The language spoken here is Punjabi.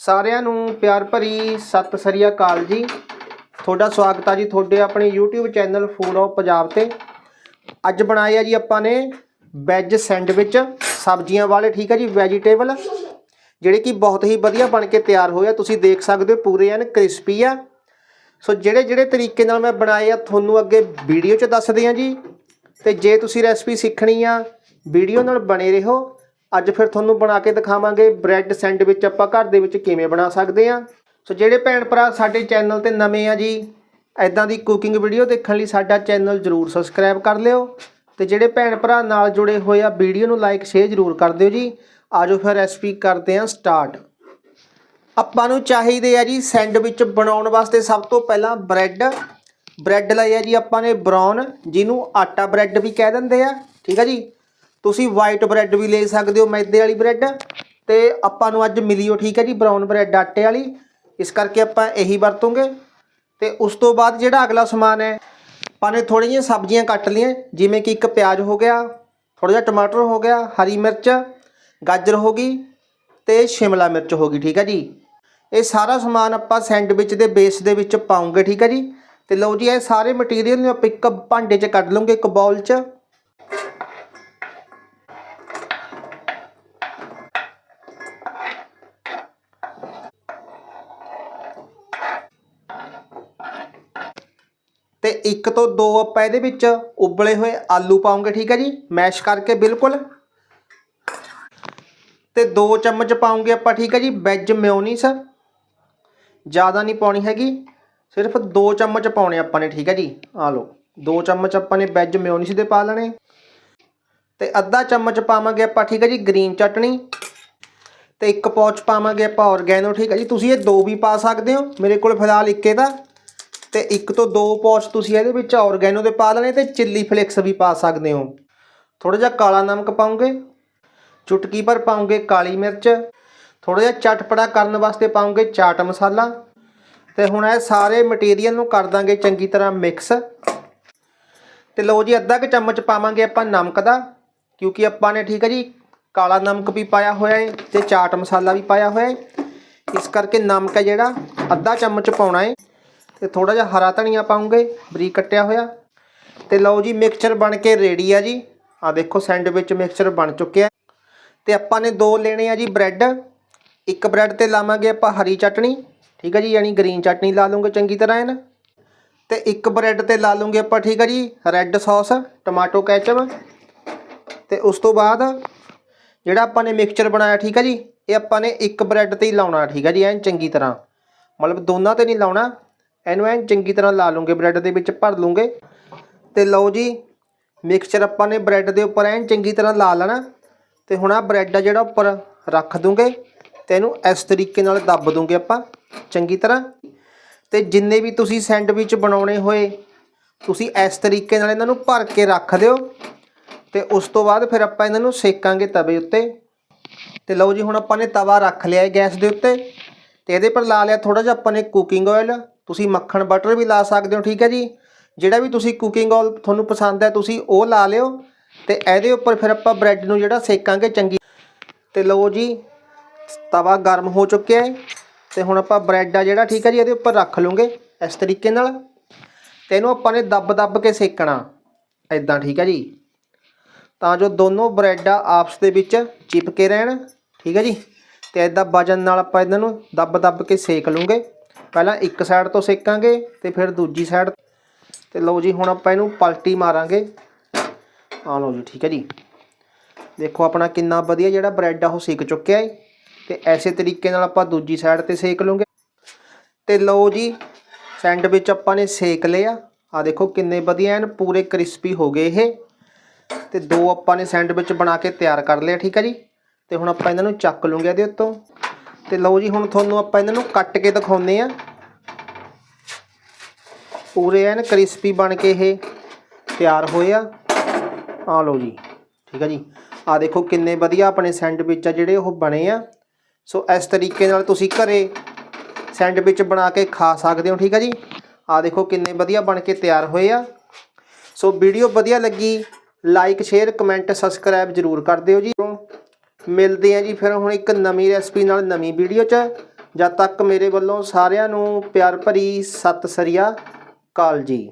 ਸਾਰਿਆਂ ਨੂੰ ਪਿਆਰ ਭਰੀ ਸਤਿ ਸ੍ਰੀ ਅਕਾਲ ਜੀ। ਤੁਹਾਡਾ ਸਵਾਗਤ ਆ ਜੀ ਤੁਹਾਡੇ ਆਪਣੇ YouTube channel food of Punjab ਤੇ। ਅੱਜ ਬਣਾਏ ਆ ਜੀ ਆਪਾਂ ਨੇ ਵੈਜ ਸੈਂਡਵਿਚ ਸਬਜ਼ੀਆਂ ਵਾਲੇ, ਠੀਕ ਆ ਜੀ ਵੈਜੀਟੇਬਲ ਜਿਹੜੇ ਕਿ ਬਹੁਤ ਹੀ ਵਧੀਆ ਬਣ ਕੇ ਤਿਆਰ ਹੋਏ ਆ। ਤੁਸੀਂ ਦੇਖ ਸਕਦੇ ਹੋ ਪੂਰੇ ਐਨ ਕ੍ਰਿਸਪੀ ਆ। ਸੋ ਜਿਹੜੇ ਜਿਹੜੇ ਤਰੀਕੇ ਨਾਲ ਮੈਂ ਬਣਾਏ ਆ, ਤੁਹਾਨੂੰ ਅੱਗੇ ਵੀਡੀਓ 'ਚ ਦੱਸਦੇ ਆ ਜੀ। ਤੇ ਜੇ ਤੁਸੀਂ ਰੈਸਪੀ ਸਿੱਖਣੀ ਆ, ਵੀਡੀਓ ਨਾਲ ਬਣੇ ਰਹੋ। ਅੱਜ ਫਿਰ ਤੁਹਾਨੂੰ ਬਣਾ ਕੇ ਦਿਖਾਵਾਂਗੇ ਬ੍ਰੈਡ ਸੈਂਡਵਿਚ ਆਪਾਂ ਘਰ ਦੇ ਵਿੱਚ ਕਿਵੇਂ ਬਣਾ ਸਕਦੇ ਆ ਸੋ ਜਿਹੜੇ ਭੈਣ ਭਰਾ ਸਾਡੇ ਚੈਨਲ ਤੇ ਨਵੇਂ ਆ ਜੀ ਐਦਾਂ ਦੀ ਕੁਕਿੰਗ ਵੀਡੀਓ ਦੇਖਣ ਲਈ ਸਾਡਾ ਚੈਨਲ ਜਰੂਰ ਸਬਸਕ੍ਰਾਈਬ ਕਰ ਲਿਓ ਤੇ ਜਿਹੜੇ ਭੈਣ ਭਰਾ ਨਾਲ ਜੁੜੇ ਹੋਏ ਆ, ਵੀਡੀਓ ਨੂੰ ਲਾਈਕ ਸ਼ੇਅਰ ਜਰੂਰ ਕਰ ਦਿਓ ਜੀ। ਆਜੋ ਫਿਰ ਰੈਸਪੀ ਕਰਦੇ ਆ ਸਟਾਰਟ ਆਪਾਂ ਨੂੰ ਚਾਹੀਦੇ ਆ ਜੀ ਸੈਂਡਵਿਚ ਬਣਾਉਣ ਵਾਸਤੇ ਸਭ ਤੋਂ ਪਹਿਲਾਂ ਬ੍ਰੈਡ। ਬ੍ਰੈਡ ਲਈ ਆ ਜੀ ਆਪਾਂ ਨੇ ਬ੍ਰਾਊਨ, ਜਿਹਨੂੰ ਆਟਾ ਬ੍ਰੈਡ ਵੀ ਕਹਿ ਦਿੰਦੇ ਆ, ਠੀਕ ਆ ਜੀ? ਤੁਸੀਂ ਵਾਈਟ ਬ੍ਰੈਡ ਵੀ ਲੈ ਸਕਦੇ ਹੋ ਮੈਦੇ ਵਾਲੀ ਬ੍ਰੈਡ ਤੇ ਆਪਾਂ ਨੂੰ ਅੱਜ ਮਿਲੀਓ ਠੀਕ ਹੈ ਜੀ ਬ੍ਰਾਊਨ ਬ੍ਰੈਡ ਆਟੇ ਵਾਲੀ। ਇਸ ਕਰਕੇ ਆਪਾਂ ਇਹੀ ਵਰਤੋਂਗੇ। ਤੇ ਉਸ ਤੋਂ ਬਾਅਦ ਜਿਹੜਾ ਅਗਲਾ ਸਮਾਨ ਹੈ, ਆਪਾਂ ਨੇ ਥੋੜ੍ਹੀਆਂ ਜਿਹੀਆਂ ਸਬਜ਼ੀਆਂ ਕੱਟ ਲਈਆਂ, ਜਿਵੇਂ ਕਿ ਇੱਕ ਪਿਆਜ਼ ਹੋ ਗਿਆ, ਥੋੜ੍ਹਾ ਜਿਹਾ ਟਮਾਟਰ ਹੋ ਗਿਆ, ਹਰੀ ਮਿਰਚ, ਗਾਜਰ ਹੋ ਗਈ ਤੇ ਸ਼ਿਮਲਾ ਮਿਰਚ ਹੋ ਗਈ, ਠੀਕ ਹੈ ਜੀ। ਇਹ ਸਾਰਾ ਸਮਾਨ ਆਪਾਂ ਸੈਂਡਵਿਚ ਦੇ ਬੇਸ ਦੇ ਵਿੱਚ ਪਾਉਂਗੇ, ਠੀਕ ਹੈ ਜੀ। ਤੇ ਲਓ ਜੀ, ਇਹ ਸਾਰੇ ਮਟੀਰੀਅਲ ਨੂੰ ਆਪਾਂ ਇੱਕ ਭਾਂਡੇ 'ਚ ਕੱਢ ਲਵਾਂਗੇ, ਇੱਕ ਬਾਉਲ 'ਚ। ਤੇ ਇੱਕ ਤੋਂ ਦੋ ਆਪਾਂ ਇਹਦੇ ਵਿੱਚ ਉਬਲੇ ਹੋਏ ਆਲੂ ਪਾਉਂਗੇ, ਠੀਕ ਹੈ ਜੀ? ਮੈਸ਼ ਕਰਕੇ, ਬਿਲਕੁਲ। ਤੇ ਦੋ ਚਮਚ ਪਾਉਂਗੇ ਆਪਾਂ, ਠੀਕ ਹੈ ਜੀ? ਵੈਜ ਮਿਓਨੀਸ ਜ਼ਿਆਦਾ ਨਹੀਂ ਪਾਉਣੀ ਹੈਗੀ। ਸਿਰਫ ਦੋ ਚਮਚ ਪਾਉਣੇ ਆਪਾਂ ਨੇ, ਠੀਕ ਹੈ ਜੀ? ਆ ਲਓ, ਦੋ ਚਮਚ ਆਪਾਂ ਨੇ ਵੈਜ ਮਿਓਨੀਸ ਦੇ ਪਾ ਲੈਣੇ। ਤੇ ਅੱਧਾ ਚਮਚ ਪਾਵਾਂਗੇ ਆਪਾਂ, ਠੀਕ ਹੈ ਜੀ? ਗ੍ਰੀਨ ਚਟਣੀ ਤੇ ਇੱਕ ਪੌਚ ਪਾਵਾਂਗੇ ਆਪਾਂ ਔਰਗੈਨੋ ਠੀਕ ਹੈ ਜੀ? ਤੁਸੀਂ ਇਹ ਦੋ ਵੀ ਪਾ ਸਕਦੇ ਹੋ। ਮੇਰੇ ਕੋਲ ਫਿਲਹਾਲ ਇੱਕੇ ਦਾ ਤੇ ਇੱਕ ਤੋਂ ਦੋ ਪੌਚ ਤੁਸੀਂ ਇਹਦੇ ਵਿੱਚ ਆਰਗੈਨੋ ਦੇ ਪਾ ਲੈਣੇ ਤੇ ਚਿੱਲੀ ਫਲੇਕਸ ਵੀ ਪਾ ਸਕਦੇ ਹੋ। ਥੋੜਾ ਜਿਹਾ ਕਾਲਾ ਨਮਕ ਪਾਉਂਗੇ, ਚੁਟਕੀ ਭਰ ਪਾਉਂਗੇ ਕਾਲੀ ਮਿਰਚ ਥੋੜਾ ਜਿਹਾ ਚਟਪੜਾ ਕਰਨ ਵਾਸਤੇ ਪਾਉਂਗੇ ਚਾਟ ਮਸਾਲਾ ਤੇ ਹੁਣ ਇਹ ਸਾਰੇ ਮਟੀਰੀਅਲ ਨੂੰ ਕਰ ਦਾਂਗੇ ਚੰਗੀ ਤਰ੍ਹਾਂ ਮਿਕਸ। ਤੇ ਲਓ ਜੀ, ਅੱਧਾ ਕੁ ਚਮਚ ਪਾਵਾਂਗੇ ਆਪਾਂ ਨਮਕ ਦਾ, ਕਿਉਂਕਿ ਆਪਾਂ ਨੇ ਠੀਕ ਹੈ ਜੀ, ਕਾਲਾ ਨਮਕ ਵੀ ਪਾਇਆ ਹੋਇਆ ਹੈ ਤੇ ਚਾਟ ਮਸਾਲਾ ਵੀ ਪਾਇਆ ਹੋਇਆ ਹੈ। ਇਸ ਕਰਕੇ ਨਮਕ ਹੈ ਜਿਹੜਾ, ਅੱਧਾ ਚਮਚ ਪਾਉਣਾ ਹੈ। ਤੇ ਥੋੜਾ ਜਿਹਾ ਹਰਾ ਧਨੀਆ ਪਾਉਂਗੇ, ਬਰੀਕ ਕੱਟਿਆ ਹੋਇਆ। ਤੇ ਲਓ ਜੀ ਮਿਕਸਚਰ ਬਣ ਕੇ ਰੈਡੀ ਆ ਜੀ। ਆ ਦੇਖੋ ਸੈਂਡਵਿਚ ਮਿਕਸਚਰ ਬਣ ਚੁੱਕਿਆ ਤੇ ਆਪਾਂ ਨੇ ਦੋ ਲੈਣੇ ਆ ਜੀ ਬ੍ਰੈਡ ਇੱਕ ਬ੍ਰੈਡ ਤੇ ਲਾਵਾਂਗੇ ਆਪਾਂ ਹਰੀ ਚਟਣੀ ਠੀਕ ਹੈ ਜੀ, ਯਾਨੀ ਗ੍ਰੀਨ ਚਟਣੀ ਲਾ ਲਵਾਂਗੇ ਚੰਗੀ ਤਰ੍ਹਾਂ ਇਹਨ। ਤੇ ਇੱਕ ਬ੍ਰੈਡ ਤੇ ਲਾ ਲਵਾਂਗੇ ਆਪਾਂ, ਠੀਕ ਹੈ ਜੀ ਰੈੱਡ ਸੌਸ ਟਮਾਟੋ ਕੈਚਅਪ ਤੇ ਉਸ ਤੋਂ ਬਾਅਦ ਜਿਹੜਾ ਆਪਾਂ ਨੇ ਮਿਕਸਚਰ ਬਣਾਇਆ, ਠੀਕ ਹੈ ਜੀ, ਇਹ ਆਪਾਂ ਨੇ ਇੱਕ ਬ੍ਰੈਡ ਤੇ ਹੀ ਲਾਉਣਾ, ਠੀਕ ਹੈ ਜੀ, ਐਨ ਚੰਗੀ ਤਰ੍ਹਾਂ। ਮਤਲਬ ਦੋਨਾਂ ਤੇ ਨਹੀਂ ਲਾਉਣਾ ਇਹਨੂੰ ਐਨ ਚੰਗੀ ਤਰ੍ਹਾਂ ਲਾ ਲੂੰਗੇ, ਬ੍ਰੈਡ ਦੇ ਵਿੱਚ ਭਰ ਲੂੰਗੇ। ਤੇ ਲਓ ਜੀ ਮਿਕਸਚਰ ਆਪਾਂ ਨੇ ਬ੍ਰੈਡ ਦੇ ਉੱਪਰ ਐਨ ਚੰਗੀ ਤਰ੍ਹਾਂ ਲਾ ਲੈਣਾ। ਤੇ ਹੁਣ ਆ ਬ੍ਰੈਡ ਆ ਜਿਹੜਾ ਉੱਪਰ ਰੱਖ ਦੂੰਗੇ, ਤੇ ਇਹਨੂੰ ਇਸ ਤਰੀਕੇ ਨਾਲ ਦੱਬ ਦੂੰਗੇ ਆਪਾਂ, ਚੰਗੀ ਤਰ੍ਹਾਂ। ਤੇ ਜਿੰਨੇ ਵੀ ਤੁਸੀਂ ਸੈਂਡਵਿਚ ਬਣਾਉਣੇ ਹੋਏ, ਤੁਸੀਂ ਇਸ ਤਰੀਕੇ ਨਾਲ ਇਹਨਾਂ ਨੂੰ ਭਰ ਕੇ ਰੱਖ ਦਿਓ। ਤੇ ਉਸ ਤੋਂ ਬਾਅਦ ਫਿਰ ਆਪਾਂ ਇਹਨਾਂ ਨੂੰ ਸੇਕਾਂਗੇ ਤਵੇ ਉੱਤੇ। ਤੇ ਲਓ ਜੀ, ਹੁਣ ਆਪਾਂ ਨੇ ਤਵਾ ਰੱਖ ਲਿਆ ਹੈ ਗੈਸ ਦੇ ਉੱਤੇ। ਤੇ ਇਹਦੇ ਪਰ ਲਾ ਲਿਆ ਥੋੜਾ ਜਿਹਾ ਆਪਾਂ ਨੇ ਕੁਕਿੰਗ ਆਇਲ ਤੁਸੀਂ ਮੱਖਣ ਬਟਰ ਵੀ ਲਾ ਸਕਦੇ ਹੋ, ਠੀਕ ਹੈ ਜੀ? ਜਿਹੜਾ ਵੀ ਤੁਸੀਂ ਕੁਕਿੰਗ ਆਇਲ ਤੁਹਾਨੂੰ ਪਸੰਦ ਹੈ, ਤੁਸੀਂ ਉਹ ਲਾ ਲਿਓ ਤੇ ਇਹਦੇ ਉੱਪਰ ਫਿਰ ਆਪਾਂ ਬ੍ਰੈਡ ਨੂੰ ਜਿਹੜਾ ਸੇਕਾਂਗੇ ਚੰਗੀ ਤੇ ਲਓ ਜੀ, ਤਵਾ ਗਰਮ ਹੋ ਚੁੱਕਿਆ ਹੈ ਤੇ ਹੁਣ ਆਪਾਂ ਬ੍ਰੈਡ ਆ ਜਿਹੜਾ, ਠੀਕ ਹੈ ਜੀ, ਇਹਦੇ ਉੱਪਰ ਰੱਖ ਲਵਾਂਗੇ ਇਸ ਤਰੀਕੇ ਨਾਲ ਤੇ ਇਹਨੂੰ ਆਪਾਂ ਨੇ ਦੱਬ ਦੱਬ ਕੇ ਸੇਕਣਾ ਐਦਾਂ ਠੀਕ ਹੈ ਜੀ? ਤਾਂ ਜੋ ਦੋਨੋਂ ਬ੍ਰੈਡ ਆਪਸ ਦੇ ਵਿੱਚ ਚਿਪਕੇ ਰਹਿਣ, ਠੀਕ ਹੈ ਜੀ? ਤੇ ਐਦਾਂ ਵਜਨ ਨਾਲ ਆਪਾਂ ਇਹਨਾਂ ਨੂੰ ਦੱਬ ਦੱਬ ਕੇ ਸੇਕ ਲਵਾਂਗੇ। ਪਹਿਲਾਂ ਇੱਕ ਸਾਈਡ ਤੋਂ ਸੇਕਾਂਗੇ ਤੇ ਫਿਰ ਦੂਜੀ ਸਾਈਡ ਤੇ ਲਓ ਜੀ, ਹੁਣ ਆਪਾਂ ਇਹਨੂੰ ਪਲਟੀ ਮਾਰਾਂਗੇ। ਆ ਲਓ ਜੀ, ਠੀਕ ਹੈ ਜੀ। ਦੇਖੋ ਆਪਣਾ ਕਿੰਨਾ ਵਧੀਆ ਜਿਹੜਾ ਬ੍ਰੈਡ ਆ, ਉਹ ਸੇਕ ਚੁੱਕਿਆ ਹੈ ਤੇ ਐਸੇ ਤਰੀਕੇ ਨਾਲ ਆਪਾਂ ਦੂਜੀ ਸਾਈਡ ਤੇ ਸੇਕ ਲਵਾਂਗੇ ਤੇ ਲਓ ਜੀ ਸੈਂਡਵਿਚ ਆਪਾਂ ਨੇ ਸੇਕ ਲਿਆ। ਆ ਦੇਖੋ ਕਿੰਨੇ ਵਧੀਆ ਐਨ, ਪੂਰੇ ਕ੍ਰਿਸਪੀ ਹੋ ਗਏ ਇਹ। ਤੇ ਦੋ ਆਪਾਂ ਨੇ ਸੈਂਡਵਿਚ ਬਣਾ ਕੇ ਤਿਆਰ ਕਰ ਲਿਆ, ਠੀਕ ਹੈ ਜੀ। ਤੇ ਹੁਣ ਆਪਾਂ ਇਹਨਾਂ ਨੂੰ ਚੱਕ ਲੂੰਗੇ ਇਹਦੇ ਉੱਤੋਂ। ਤੇ ਲਓ ਜੀ, ਹੁਣ ਤੁਹਾਨੂੰ ਆਪਾਂ ਇਹਨਾਂ ਨੂੰ ਕੱਟ ਕੇ ਦਿਖਾਉਂਦੇ ਆ ਪੂਰੇ ਐਨ ਕ੍ਰਿਸਪੀ ਬਣ ਕੇ ਇਹ ਤਿਆਰ ਹੋਏ ਆ। ਆ ਲਓ ਜੀ, ਠੀਕ ਹੈ ਜੀ। ਆ ਦੇਖੋ ਕਿੰਨੇ ਵਧੀਆ ਆਪਣੇ ਸੈਂਡਵਿਚ ਆ ਜਿਹੜੇ ਉਹ ਬਣੇ ਆ। ਸੋ ਇਸ ਤਰੀਕੇ ਨਾਲ ਤੁਸੀਂ ਘਰੇ ਸੈਂਡਵਿਚ ਬਣਾ ਕੇ ਖਾ ਸਕਦੇ ਹੋ, ਠੀਕ ਆ ਜੀ। ਆ ਦੇਖੋ ਕਿੰਨੇ ਵਧੀਆ ਬਣ ਕੇ ਤਿਆਰ ਹੋਏ ਆ। ਸੋ ਵੀਡੀਓ ਵਧੀਆ ਲੱਗੀ, ਲਾਈਕ, ਸ਼ੇਅਰ, ਕਮੈਂਟ, ਸਬਸਕ੍ਰਾਈਬ ਜਰੂਰ ਕਰ ਦਿਓ ਜੀ। ਮਿਲਦੇ ਆ ਜੀ, ਫਿਰ ਹੁਣ ਇੱਕ ਨਵੀਂ ਰੈਸਪੀ ਨਾਲ ਨਵੀਂ ਵੀਡੀਓ 'ਚ। ਜਦ ਤੱਕ ਮੇਰੇ ਵੱਲੋਂ ਸਾਰਿਆਂ ਨੂੰ ਪਿਆਰ ਭਰੀ ਸਤਿ ਸ੍ਰੀ ਅਕਾਲ ਜੀ।